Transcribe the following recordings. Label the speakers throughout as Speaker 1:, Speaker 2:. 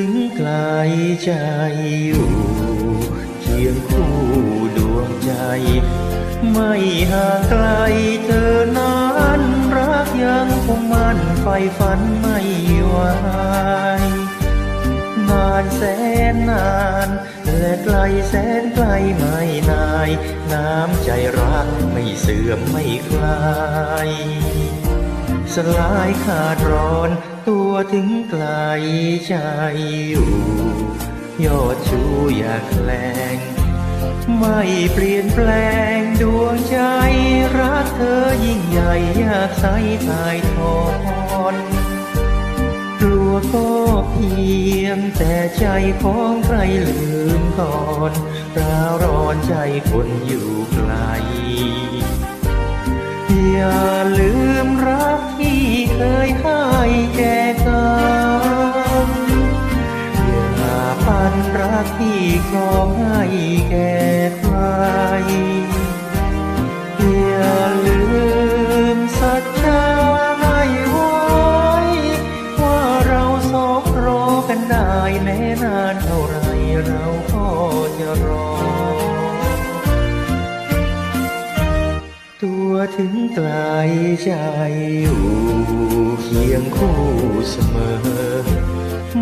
Speaker 1: ถึงไกลใจอยู่เคียงคู่ดวงใจ ไม่ห่างไกลเธอนั้นรักยังคงมั่นไฟฝันไม่ไหวนานแสนนานและไกลแสนไกลไม่นาย น้ำใจรักไม่เสื่อมไม่คลาย สลายขาดร้อน ตัวถึงไกลใจอยู่ ยอดชูอยากแคลง ไม่เปลี่ยนแปลงดวงใจ รักเธอยิ่งใหญ่อยากใสทายทอนกลัวก็เพียงแต่ใจของใครลืมก่อนร้าวร้อนใจคนอยู่ไกลอย่าลืม กที่ครองให้แก่ใคร อย่าลืมสัจจาให้ไว้ว่าเราสองรอกันได้แม้นานเท่าไรเราก็จะรอ ตัวถึงไกลใจอยู่เคียงคู่เสมอ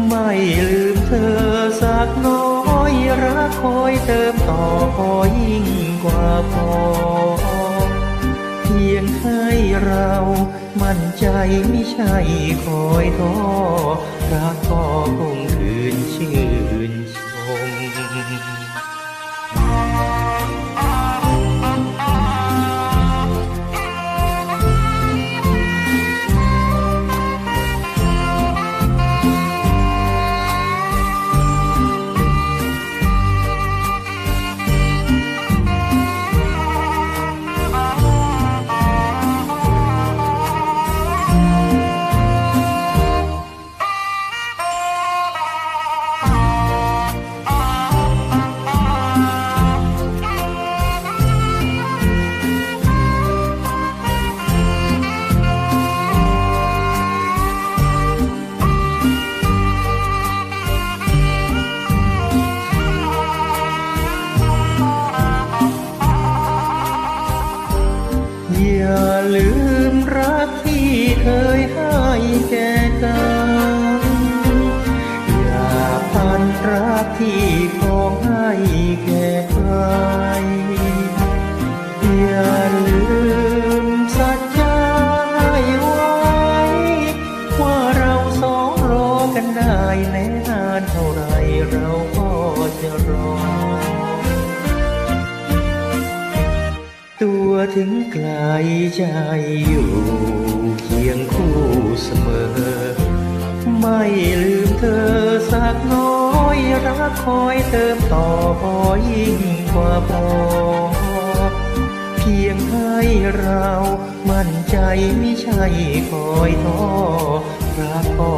Speaker 1: ไม่ลืมเธอสักน้อยรักคอยเติมต่อพอยิ่งกว่าพอ เพียงให้เรามั่นใจไม่ใช่คอยท้อรักก็คงคืนชื่นชม ถึงไกลใจอยู่เคียงคู่เสมอ ไม่ลืมเธอสักน้อยรักคอยเติมต่อพอยิ่งกว่าพอ เพียงให้เรามั่นใจไม่ใช่คอยท้อรักก็คงคืนชื่น